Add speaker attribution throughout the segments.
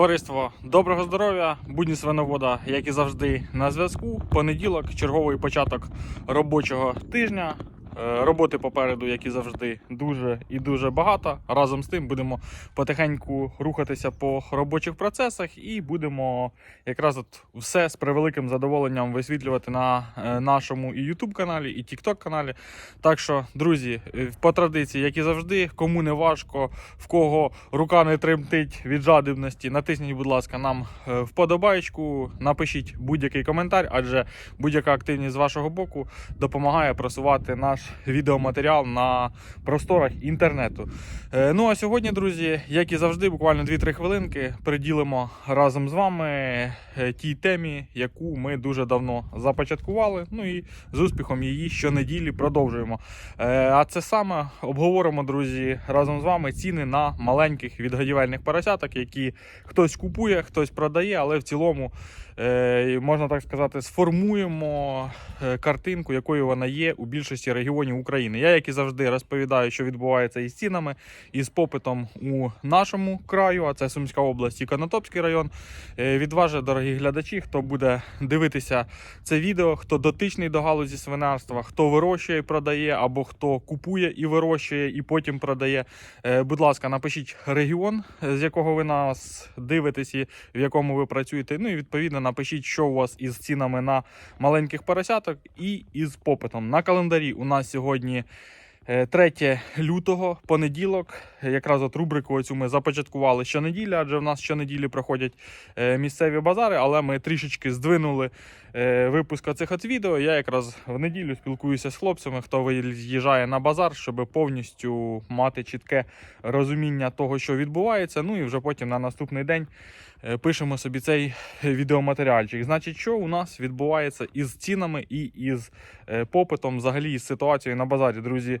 Speaker 1: Товариство, доброго здоров'я, будні свиновода, як і завжди, на зв'язку. Понеділок, черговий початок робочого тижня. Е, Роботи попереду, як і завжди, дуже і дуже багато. Разом з тим будемо потихеньку рухатися по робочих процесах і будемо якраз от все з превеликим задоволенням висвітлювати на е, нашому і YouTube каналі, і TikTok каналі. Так що, друзі, е, по традиції, як і завжди, кому не важко, в кого рука не тремтить від жадібності, натисніть, будь ласка, нам вподобайку, напишіть будь-який коментар, адже будь-яка активність з вашого боку допомагає просувати наш відеоматеріал на просторах інтернету. Е, Ну а сьогодні, друзі, як і завжди, буквально 2-3 хвилинки приділимо разом з вами е, тій темі, яку ми дуже давно започаткували. Ну і з успіхом її щонеділі продовжуємо. Е, А це саме обговоримо, друзі, разом з вами ціни на маленьких відгодівельних поросяток, які хтось купує, хтось продає, але в цілому, можна так сказати, сформуємо картинку, якою вона є у більшості регіонів України. Я, як і завжди, розповідаю, що відбувається із цінами, і з попитом у нашому краю, а це Сумська область і Конотопський район. Е, Від вас, дорогі глядачі, хто буде дивитися це відео, хто дотичний до галузі свинарства, хто вирощує і продає, або хто купує і вирощує, і потім продає. Е, Будь ласка, напишіть регіон, е, з якого ви нас дивитесь і в якому ви працюєте. Ну і відповідно напишіть, що у вас із цінами на маленьких поросяток і із попитом. На календарі у нас сьогодні. Е, 3 лютого, понеділок, якраз от рубрику оцю ми започаткували щонеділі, адже в нас щонеділі проходять е, місцеві базари, але ми трішечки здвинули е, випуск цих от відео. Я якраз в неділю спілкуюся з хлопцями, хто виїжджає на базар, щоб повністю мати чітке розуміння того, що відбувається. Ну і вже потім на наступний день е, пишемо собі цей відеоматеріальчик. Значить, що у нас відбувається із цінами і із е, попитом, взагалі із ситуацією на базарі, друзі.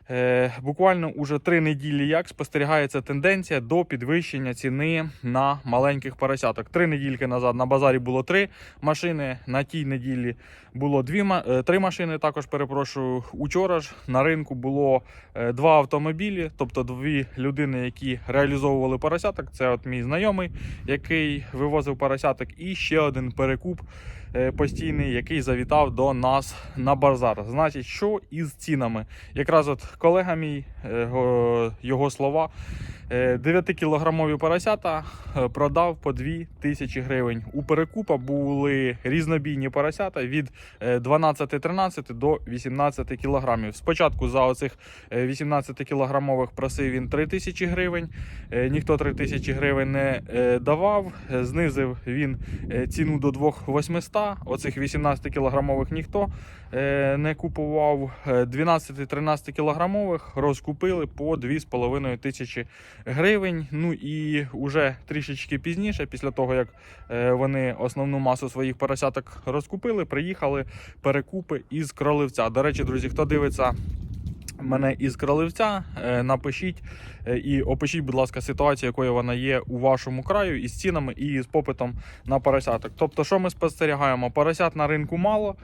Speaker 1: Буквально уже три неділі як спостерігається тенденція до підвищення ціни на маленьких поросяток. Три недільки назад на базарі було три машини. На тій неділі було дві е, три машини. Також перепрошую. Учора ж на ринку було е, два автомобілі, тобто дві людини, які реалізовували поросяток. Це от мій знайомий, який вивозив поросяток, і ще один перекуп е, постійний, який завітав до нас на базар. Значить, що із цінами? Якраз от колега мій, е, його слова. 9-кілограмові поросята е, продав по 2 тисячі гривень. У перекупа були різнобійні поросята від е, 12-13 до 18 кілограмів. Спочатку за оцих 18 кілограмових просив він 3 тисячі гривень. Е, Ніхто 3 тисячі гривень не е, давав. Е, Знизив він е, ціну до 2800. Оцих 18 кілограмових ніхто е, не купував. Е, 12-13 кілограмових розкупили по 2,5 тисячі гривень. Ну і вже трішечки пізніше, після того як е, вони основну масу своїх поросяток розкупили, приїхали перекупи із кроливця. До речі, друзі, хто дивиться. Мене із Кроливця е, напишіть е, і опишіть, будь ласка, ситуацію, якою вона є у вашому краю із цінами і з попитом на поросяток. Тобто, що ми спостерігаємо? Поросят на ринку мало.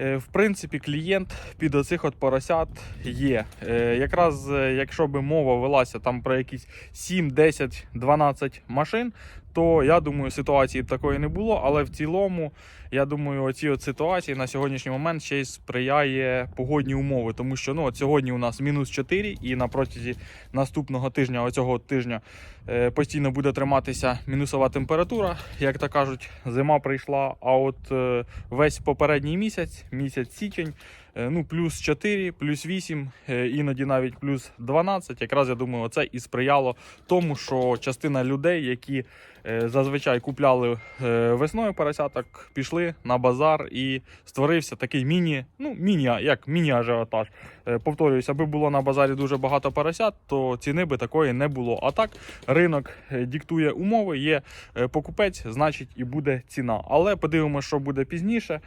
Speaker 1: Е, В принципі, клієнт під оцих от поросят є. Е, Якраз е, якщо би мова велася там про якісь 7, 10, 12 машин, то я думаю, ситуації б такої не було. Але в цілому, я думаю, оці от ситуації на сьогоднішній момент ще й сприяє погодні умови, тому що ну от сьогодні у нас мінус 4, і на протязі наступного тижня, оцього тижня, е, постійно буде триматися мінусова температура. Як то кажуть, зима прийшла. А от е, весь попередній місяць, місяць січень, ну плюс 4, плюс 8, е, іноді навіть плюс 12. Якраз я думаю, оце і сприяло тому, що частина людей, які е, зазвичай купляли е, весною поросяток, пішли на базар і створився такий міні, ну міні, як міні-ажіотаж. Е, Повторююсь, аби було на базарі дуже багато поросят, то ціни би такої не було. А так ринок е, диктує умови, є е, покупець, значить і буде ціна. Але подивимося, що буде пізніше.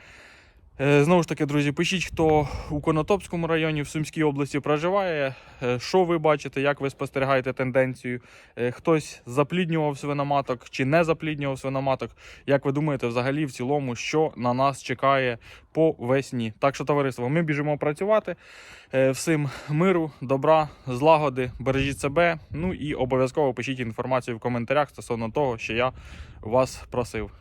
Speaker 1: Е, Знову ж таки, друзі, пишіть, хто у Конотопському районі в Сумській області проживає, е, що ви бачите, як ви спостерігаєте тенденцію. Е, Хтось запліднював свиноматок чи не запліднював свиноматок. Як ви думаєте, взагалі в цілому, що на нас чекає по весні? Так що, товариство, ми біжимо працювати. Всім миру, добра, злагоди, бережіть себе. Ну і обов'язково пишіть інформацію в коментарях стосовно того, що я вас просив.